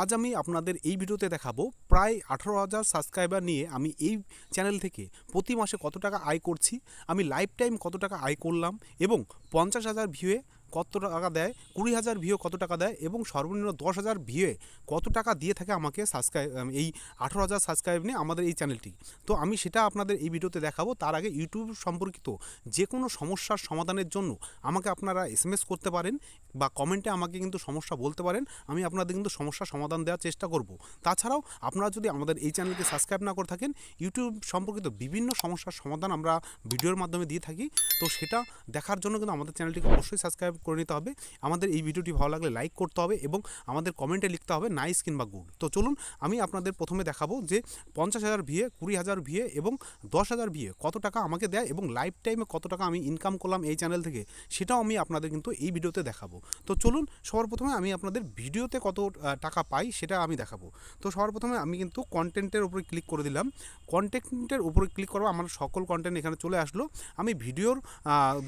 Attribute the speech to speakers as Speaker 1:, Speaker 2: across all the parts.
Speaker 1: আজ আমি আপনাদের এই ভিডিওতে দেখাবো প্রায় আঠারো হাজার সাবস্ক্রাইবার নিয়ে আমি এই চ্যানেল থেকে প্রতি মাসে কত টাকা আয় করছি, আমি লাইফ টাইম কত টাকা আয় করলাম এবং পঞ্চাশ হাজার ভিউয়ে কত টাকা দেয়? কুড়ি হাজার ভিউ কত টাকা দেয়? এবং সর্বনিম্ন দশ হাজার ভিউয়ে কত টাকা দিয়ে থাকে আমাকে সাবস্ক্রাইব এই আঠারো হাজার সাবস্ক্রাইব নিয়ে আমাদের এই চ্যানেলটি তো আমি সেটা আপনাদের এই ভিডিওতে দেখাবো। তার আগে ইউটিউব সম্পর্কিত যে কোনো সমস্যার সমাধানের জন্য আমাকে আপনারা এস করতে পারেন বা কমেন্টে আমাকে কিন্তু সমস্যা বলতে পারেন। আমি আপনাদের কিন্তু সমস্যার সমাধান দেওয়ার চেষ্টা করব। তাছাড়াও আপনারা যদি আমাদের এই চ্যানেলকে সাবস্ক্রাইব না করে থাকেন ইউটিউব সম্পর্কিত বিভিন্ন সমস্যার সমাধান আমরা ভিডিওর মাধ্যমে দিয়ে থাকি। তো সেটা দেখার জন্য কিন্তু আমাদের চ্যানেলটিকে অবশ্যই সাবস্ক্রাইব করে নিতে হবে। আমাদের এই ভিডিওটি ভালো লাগলে লাইক করতে হবে এবং আমাদের কমেন্টে লিখতে হবে নাইস কিংবা গুড তো চলুন আমি আপনাদের প্রথমে দেখাবো যে পঞ্চাশ হাজার ভিএ কুড়ি হাজার ভিএ এবং দশ হাজার ভিএ কত টাকা আমাকে দেয় এবং লাইফ টাইমে কত টাকা আমি ইনকাম করলাম এই চ্যানেল থেকে সেটাও আমি আপনাদের কিন্তু এই ভিডিওতে দেখাবো। তো চলুন সবার প্রথমে আমি আপনাদের ভিডিওতে কত টাকা পাই সেটা আমি দেখাবো। তো সবার প্রথমে আমি কিন্তু কন্টেন্টের উপরে ক্লিক করে দিলাম। কন্টেন্টের উপরে ক্লিক করব আমার সকল কন্টেন্ট এখানে চলে আসলো। আমি ভিডিওর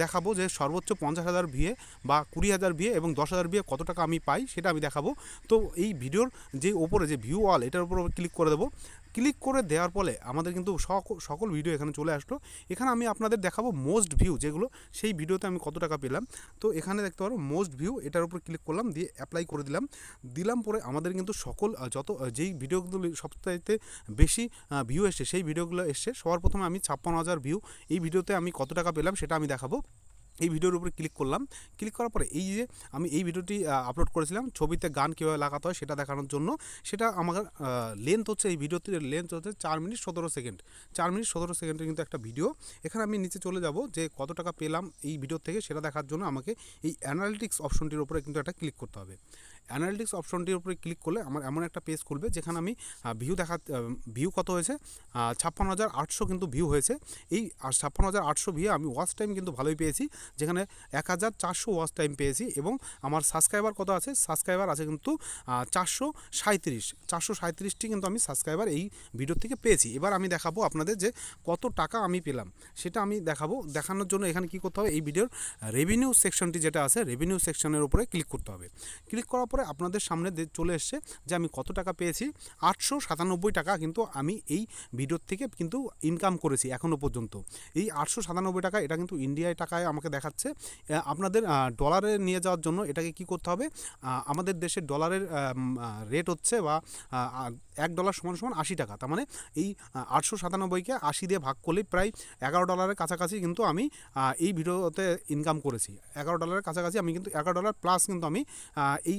Speaker 1: দেখাবো যে সর্বোচ্চ পঞ্চাশ হাজার ভিএ বা কুড়ি হাজার বিয়ে এবং দশ হাজার বিয়ে কত টাকা আমি পাই সেটা আমি দেখাবো। তো এই ভিডিওর যে ওপরে যে ভিউ অল এটার উপর ক্লিক করে দেবো। ক্লিক করে দেওয়ার ফলে আমাদের কিন্তু সকল ভিডিও এখানে চলে আসলো। এখানে আমি আপনাদের দেখাবো মোস্ট ভিউ যেগুলো, সেই ভিডিওতে আমি কত টাকা পেলাম। তো এখানে দেখতে পারো মোস্ট ভিউ এটার উপর ক্লিক করলাম, দিয়ে অ্যাপ্লাই করে দিলাম। দিলাম পরে আমাদের কিন্তু সকল যত যেই ভিডিওগুলো সবচাইতে বেশি ভিউ এসছে, সেই ভিডিওগুলো এসছে। সবার প্রথমে আমি ছাপ্পান্ন হাজার ভিউ এই ভিডিওতে আমি কত টাকা পেলাম সেটা আমি দেখাবো। এই ভিডিওর উপরে ক্লিক করলাম। ক্লিক করার পরে এই যে আমি এই ভিডিওটি আপলোড করেছিলাম, ছবিতে গান কীভাবে লাগাতে হয় সেটা দেখানোর জন্য। সেটা আমার লেন্থ হচ্ছে, এই ভিডিওটির লেন্থ হচ্ছে চার মিনিট সতেরো সেকেন্ড। চার মিনিট সতেরো সেকেন্ডের কিন্তু একটা ভিডিও। এখানে আমি নিচে চলে যাব যে কত টাকা পেলাম এই ভিডিও থেকে সেটা দেখার জন্য আমাকে এই অ্যানালিটিক্স অপশনটির উপরে কিন্তু একটা ক্লিক করতে হবে। অ্যানালিটিক্স অপশনটির উপরে ক্লিক করলে আমার এমন একটা পেজ খুলবে যেখানে আমি ভিউ দেখা ভিউ কত হয়েছে? ছাপ্পান্ন হাজার আটশো কিন্তু ভিউ হয়েছে। এই ছাপ্পান্ন হাজার আটশো ভিউ আমি ওয়াচ টাইম কিন্তু ভালোই পেয়েছি, যেখানে এক হাজার চারশো ওয়াচ টাইম পেয়েছি এবং আমার সাবস্ক্রাইবার কত আছে? সাবস্ক্রাইবার আছে কিন্তু চারশো সাঁত্রিশ চারশো সাঁত্রিশটি কিন্তু আমি সাবস্ক্রাইবার এই ভিডিও থেকে পেয়েছি। এবার আমি দেখাবো আপনাদের যে কত টাকা আমি পেলাম। সেটা আমি দেখাবো। দেখানোর জন্য এখানে কি করতে হবে? এই ভিডিওর রেভিনিউ সেকশনটি যেটা আছে রেভিনিউ সেকশনের উপরে ক্লিক করতে হবে। ক্লিক করার পরে আপনাদের সামনে চলে এসছে যে আমি কত টাকা পেয়েছি। আটশো সাতানব্বই টাকা কিন্তু আমি এই ভিডিওর থেকে কিন্তু ইনকাম করেছি এখনও পর্যন্ত। এই আটশো সাতানব্বই টাকা এটা কিন্তু ইন্ডিয়ায় টাকায় আমাকে দেখাচ্ছে। আপনাদের ডলারে নিয়ে যাওয়ার জন্য এটাকে কি করতে হবে? আমাদের দেশের ডলারের রেট হচ্ছে বা এক ডলার সমান সমান আশি টাকা। তার মানে এই আটশো সাতানব্বইকে আশি দিয়ে ভাগ করলে প্রায় এগারো ডলারের কাছাকাছি কিন্তু আমি এই ভিডিওতে ইনকাম করেছি। এগারো ডলারের কাছাকাছি আমি কিন্তু এগারো ডলার প্লাস কিন্তু আমি এই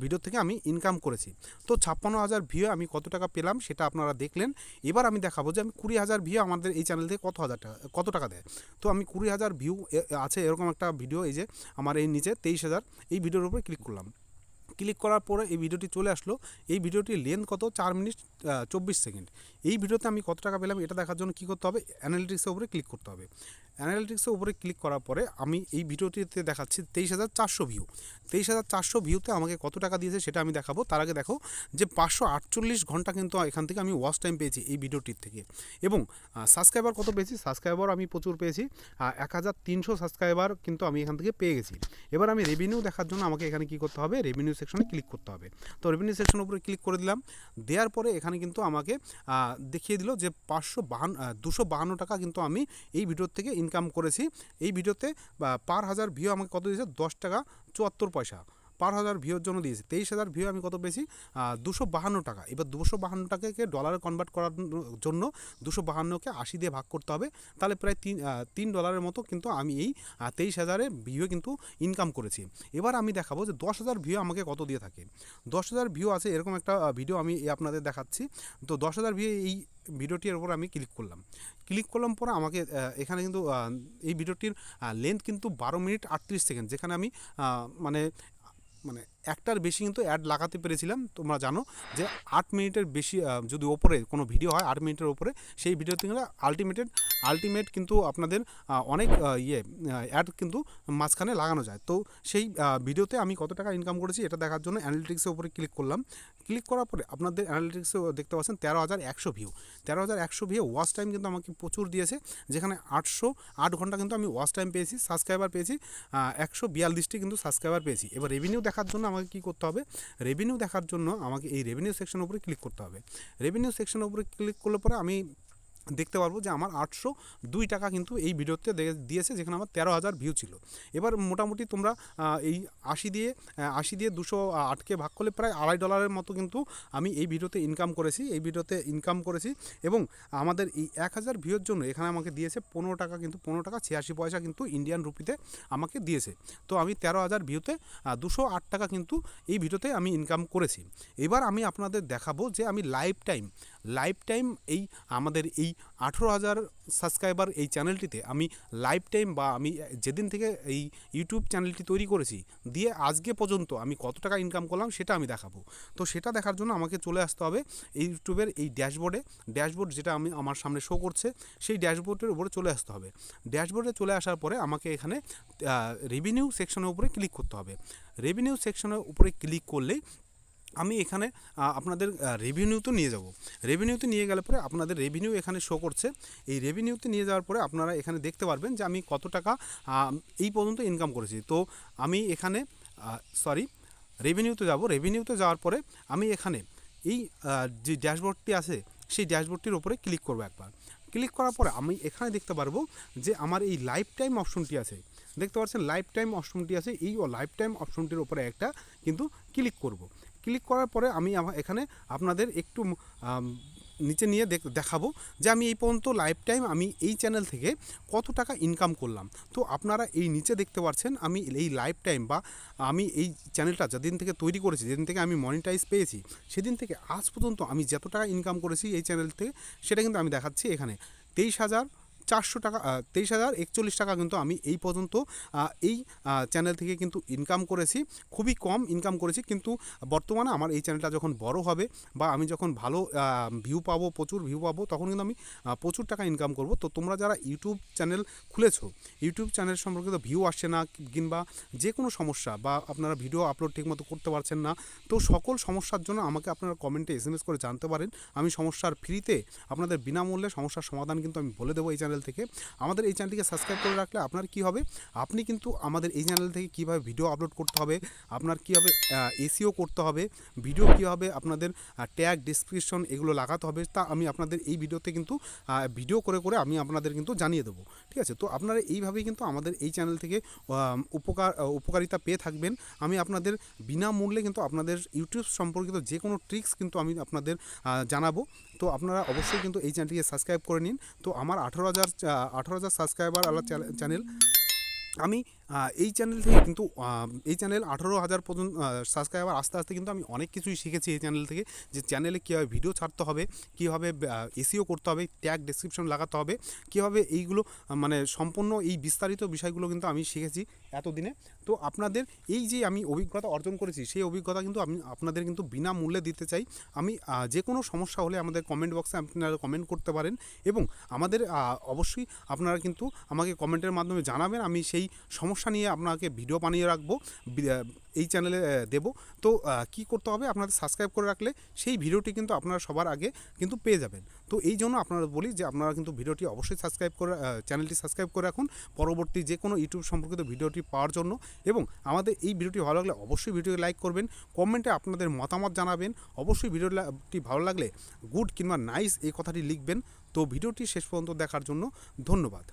Speaker 1: ভিডিও থেকে আমি ইনকাম করেছি। তো ছাপ্পান্ন হাজার ভিউ আমি কত টাকা পেলাম সেটা আপনারা দেখলেন। এবার আমি দেখাবো যে আমি কুড়ি হাজার ভিউ আমাদের এই চ্যানেল থেকে কত হাজার টাকা, কত টাকা দেয়। তো আমি কুড়ি হাজার ভিউ আছে এরকম একটা ভিডিও এই যে আমার এই নিচে তেইশ হাজার, এই ভিডিওর উপরে ক্লিক করলাম। ক্লিক করার পরে এই ভিডিওটি চলে আসলো। এই ভিডিওটির লেন্থ কত? চার মিনিট চব্বিশ সেকেন্ড। এই ভিডিওতে আমি কত টাকা পেলাম এটা দেখার জন্য কী করতে হবে? অ্যানালিটিক্সের উপরে ক্লিক করতে হবে। অ্যানালিটিক্সের উপরে ক্লিক করার পরে আমি এই ভিডিওটিতে দেখাচ্ছি তেইশ হাজার চারশো ভিউ তেইশ হাজার চারশো ভিউতে আমাকে কত টাকা দিয়েছে সেটা আমি দেখাবো। তার আগে দেখো যে পাঁচশো আটচল্লিশ ঘণ্টা কিন্তু এখান থেকে আমি ওয়াচ টাইম পেয়েছি এই ভিডিওটির থেকে। এবং সাবস্ক্রাইবার কত পেয়েছি? সাবস্ক্রাইবার আমি প্রচুর পেয়েছি। এক হাজার তিনশো সাবস্ক্রাইবার কিন্তু আমি এখান থেকে পেয়ে গেছি। এবার আমি রেভিনিউ দেখার জন্য আমাকে এখানে কী করতে হবে? রেভিনিউ সেকশনে ক্লিক করতে হবে। তো রেভিনিউ সেকশনের উপরে ক্লিক করে দিলাম। দেওয়ার পরে এখানে কিন্তু আমাকে দেখিয়ে দিল যে পাঁচশো বাহান্ন দুশো বাহান্ন টাকা কিন্তু আমি এই ভিডিওর থেকে ইনকাম করেছি। এই ভিডিওতে পার হাজার ভিউ আমাকে কত দিয়েছে? দশ টাকা চুয়াত্তর পয়সা। পার হাজার ভিউর জন্য দিয়েছে। তেইশ হাজার ভিউ আমি কত পেয়েছি? দুশো বাহান্ন টাকা। এবার দুশো বাহান্ন টাকাকে ডলারে কনভার্ট করার জন্য দুশো বাহান্নকে আশি দিয়ে ভাগ করতে হবে। তাহলে প্রায় তিন তিন ডলারের মতো কিন্তু আমি এই তেইশ হাজারে ভিউ কিন্তু ইনকাম করেছি। এবার আমি দেখাবো যে দশ হাজার ভিউ আমাকে কত দিয়ে থাকে। দশ হাজার ভিউ আছে, এরকম একটা ভিডিও আমি আপনাদের দেখাচ্ছি। তো দশ হাজার ভিউ এই ভিডিওটির উপর আমি ক্লিক করলাম। ক্লিক করলাম পরে আমাকে এখানে কিন্তু এই ভিডিওটির লেন্থ কিন্তু বারো মিনিট আটত্রিশ সেকেন্ড, যেখানে আমি মানে মানে একটার বেশি কিন্তু অ্যাড লাগাতে পেরেছিলাম, তোমরা জানো যে আট মিনিটের বেশি যদি ওপরে কোনো ভিডিও হয় আট মিনিটের ওপরে, সেই ভিডিওতে কিন্তু আলটিমেটেড আলটিমেট কিন্তু আপনাদের অনেক ইয়ে অ্যাড কিন্তু মাঝখানে লাগানো যায়। তো সেই ভিডিওতে আমি কত টাকা ইনকাম করেছি এটা দেখার জন্য অ্যানালিটিক্সের উপরে ক্লিক করলাম। ক্লিক করার পরে আপনাদের অ্যানালিটিক্সে দেখতে পাচ্ছেন তেরো হাজার একশো ভিউ তেরো হাজার একশো ভিউ ওয়াচ টাইম কিন্তু আমাকে প্রচুর দিয়েছে, যেখানে আটশো আট ঘণ্টা কিন্তু আমি ওয়াচ টাইম পেয়েছি সাবস্ক্রাইবার পেয়েছি একশো বিয়াল্লিশটি কিন্তু সাবস্ক্রাইবার পেয়েছি। এবার রেভিনিউ দেখার জন্য আমাকে কি করতে হবে? রেভিনিউ দেখার জন্য আমাকে এই রেভিনিউ সেকশনের উপরে ক্লিক করতে হবে। রেভিনিউ সেকশনের উপরে ক্লিক করলে পরে আমি দেখতে পারব যে আমার আটশো দুই টাকা কিন্তু এই ভিডিওতে দিয়েছে, যেখানে আমার তেরো হাজার ভিউ ছিল। এবার মোটামুটি তোমরা এই আশি দিয়ে আশি দিয়ে দুশো আটকে ভাগ করলে প্রায় আড়াই ডলারের মতো কিন্তু আমি এই ভিডিওতে ইনকাম করেছি, এই ভিডিওতে ইনকাম করেছি এবং আমাদের এই এক হাজার ভিউর জন্য এখানে আমাকে দিয়েছে পনেরো টাকা কিন্তু, পনেরো টাকা ছিয়াশি পয়সা কিন্তু ইন্ডিয়ান রুপিতে আমাকে দিয়েছে। তো আমি তেরো হাজার ভিউতে দুশো আট টাকা কিন্তু এই ভিডিওতে আমি ইনকাম করেছি। এবার আমি আপনাদের দেখাবো যে আমি লাইফ টাইম লাইফ টাইম এই আমাদের এই আঠেরো হাজার সাবস্ক্রাইবার এই চ্যানেলটিতে আমি লাইফ টাইম বা আমি যেদিন থেকে এই ইউটিউব চ্যানেলটি তৈরি করেছি, দিয়ে আজকে পর্যন্ত আমি কত টাকা ইনকাম করলাম সেটা আমি দেখাবো। তো সেটা দেখার জন্য আমাকে চলে আসতে হবে এই ইউটিউবের এই ড্যাশবোর্ডে ড্যাশবোর্ড যেটা আমি আমার সামনে শো করছে, সেই ড্যাশবোর্ডের উপরে চলে আসতে হবে। ড্যাশবোর্ডে চলে আসার পরে আমাকে এখানে রেভিনিউ সেকশনের উপরে ক্লিক করতে হবে। রেভিনিউ সেকশনের উপরে ক্লিক করলেই আমি এখানে আপনাদের রেভিনিউতে নিয়ে যাব। রেভিনিউতে নিয়ে গেলে পরে আপনাদের রেভিনিউ এখানে শো করছে। এই রেভিনিউতে নিয়ে যাওয়ার পরে আপনারা এখানে দেখতে পারবেন যে আমি কত টাকা এই পর্যন্ত ইনকাম করেছি। তো আমি এখানে সরি রেভিনিউতে যাব। রেভিনিউতে যাওয়ার পরে আমি এখানে এই যে ড্যাশবোর্ডটি আছে, সেই ড্যাশবোর্ডটির উপরে ক্লিক করব একবার। ক্লিক করার পরে আমি এখানে দেখতে পারব যে আমার এই লাইফ টাইম অপশনটি আছে। দেখতে পাচ্ছেন লাইফ টাইম অপশনটি আছে। এই লাইফ টাইম অপশনটির উপরে একটা কিন্তু ক্লিক করব। ক্লিক করার পরে আমি এখানে আপনাদের একটু নিচে নিয়ে দেখ- দেখাবো যে আমি এই পর্যন্ত লাইফ টাইম আমি এই চ্যানেল থেকে কত টাকা ইনকাম করলাম। তো আপনারা এই নিচে দেখতে পাচ্ছেন আমি এই লাইফ টাইম বা আমি এই চ্যানেলটা যেদিন থেকে তৈরি করেছি, যেদিন থেকে আমি মনিটাইজ পেয়েছি, সেদিন থেকে আজ পর্যন্ত আমি যত টাকা ইনকাম করেছি এই চ্যানেল থেকে সেটা কিন্তু আমি দেখাচ্ছি এখানে। তেইশ হাজার চারশো টাকা তেইশ হাজার একচল্লিশ টাকা কিন্তু আমি এই পর্যন্ত এই চ্যানেল থেকে কিন্তু ইনকাম করেছি। খুবই কম ইনকাম করেছি কিন্তু বর্তমানে আমার এই চ্যানেলটা যখন বড় হবে বা আমি যখন ভালো ভিউ পাবো, প্রচুর ভিউ পাবো, তখন কিন্তু আমি প্রচুর টাকা ইনকাম করব। তো তোমরা যারা ইউটিউব চ্যানেল খুলেছো ইউটিউব চ্যানেল সম্পর্কিত ভিউ আসছে না কিংবা যে কোনো সমস্যা বা আপনারা ভিডিও আপলোড ঠিকমতো করতে পারছেন না, তো সকল সমস্যার জন্য আমাকে আপনারা কমেন্টে এস করে জানতে পারেন। আমি সমস্যার ফ্রিতে আপনাদের বিনামূল্যে সমস্যার সমাধান কিন্তু আমি বলে দেবো এই চ্যানেল থেকে আমাদের এই চ্যানেলটিকে সাবস্ক্রাইব করে রাখলে আপনার কি হবে? আপনি কিন্তু আমাদের এই চ্যানেল থেকে কীভাবে ভিডিও আপলোড করতে হবে, আপনার কীভাবে এসিও করতে হবে ভিডিও কীভাবে আপনাদের ট্যাগ ডিসক্রিপশন এগুলো লাগাতে হবে তা আমি আপনাদের এই ভিডিওতে কিন্তু ভিডিও করে করে আমি আপনাদের কিন্তু জানিয়ে দেবো। ঠিক আছে? তো আপনারা এইভাবেই কিন্তু আমাদের এই চ্যানেল থেকে উপকার উপকারিতা পেয়ে থাকবেন। আমি আপনাদের বিনামূল্যে কিন্তু আপনাদের ইউটিউব সম্পর্কিত যে কোনো ট্রিক্স কিন্তু আমি আপনাদের জানাব। তো আপনারা অবশ্যই কিন্তু এই চ্যানেলটিকে সাবস্ক্রাইব করে নিন। তো আমার আঠারো হাজার আঠারো হাজার সাবস্ক্রাইবার আলাদা চ্যানেল। আমি এই চ্যানেল থেকে কিন্তু এই চ্যানেল আঠারো হাজার পর্যন্ত সাবস্ক্রাইবার আস্তে আস্তে কিন্তু আমি অনেক কিছুই শিখেছি এই চ্যানেল থেকে, যে চ্যানেলে কীভাবে ভিডিও ছাড়তে হবে, কীভাবে এসিও করতে হবে ট্যাগ ডেসক্রিপশন লাগাতে হবে, কীভাবে এইগুলো মানে সম্পূর্ণ এই বিস্তারিত বিষয়গুলো কিন্তু আমি শিখেছি এতদিনে। তো আপনাদের এই যে আমি অভিজ্ঞতা অর্জন করেছি, সেই অভিজ্ঞতা কিন্তু আমি আপনাদের কিন্তু বিনামূল্যে দিতে চাই। আমি যে কোনো সমস্যা হলে আমাদের কমেন্ট বক্সে আপনারা কমেন্ট করতে পারেন এবং আমাদের অবশ্যই আপনারা কিন্তু আমাকে কমেন্টের মাধ্যমে জানাবেন, আমি সেই সমস্যা নিয়ে আপনাকে ভিডিও বানিয়ে রাখব এই চ্যানেলে দেবো। তো কি করতে হবে? আপনাদের সাবস্ক্রাইব করে রাখলে সেই ভিডিওটি কিন্তু আপনারা সবার আগে কিন্তু পেয়ে যাবেন। তো, এই জন্য আপনারা বলি যে, আপনারা কিন্তু ভিডিওটি অবশ্যই সাবস্ক্রাইব করে চ্যানেলটি সাবস্ক্রাইব করে রাখুন। পরবর্তী যে কোনো ইউটিউব সম্পর্কিত ভিডিওটি পাওয়ার জন্য এবং আমাদের এই ভিডিওটি ভালো লাগলে অবশ্যই ভিডিওটি লাইক করবেন, কমেন্টে আপনাদের মতামত জানাবেন। অবশ্যই ভিডিওটি ভালো লাগলে গুড কিংবা নাইস এই কথাটি লিখবেন। তো, ভিডিওটি শেষ পর্যন্ত দেখার জন্য ধন্যবাদ।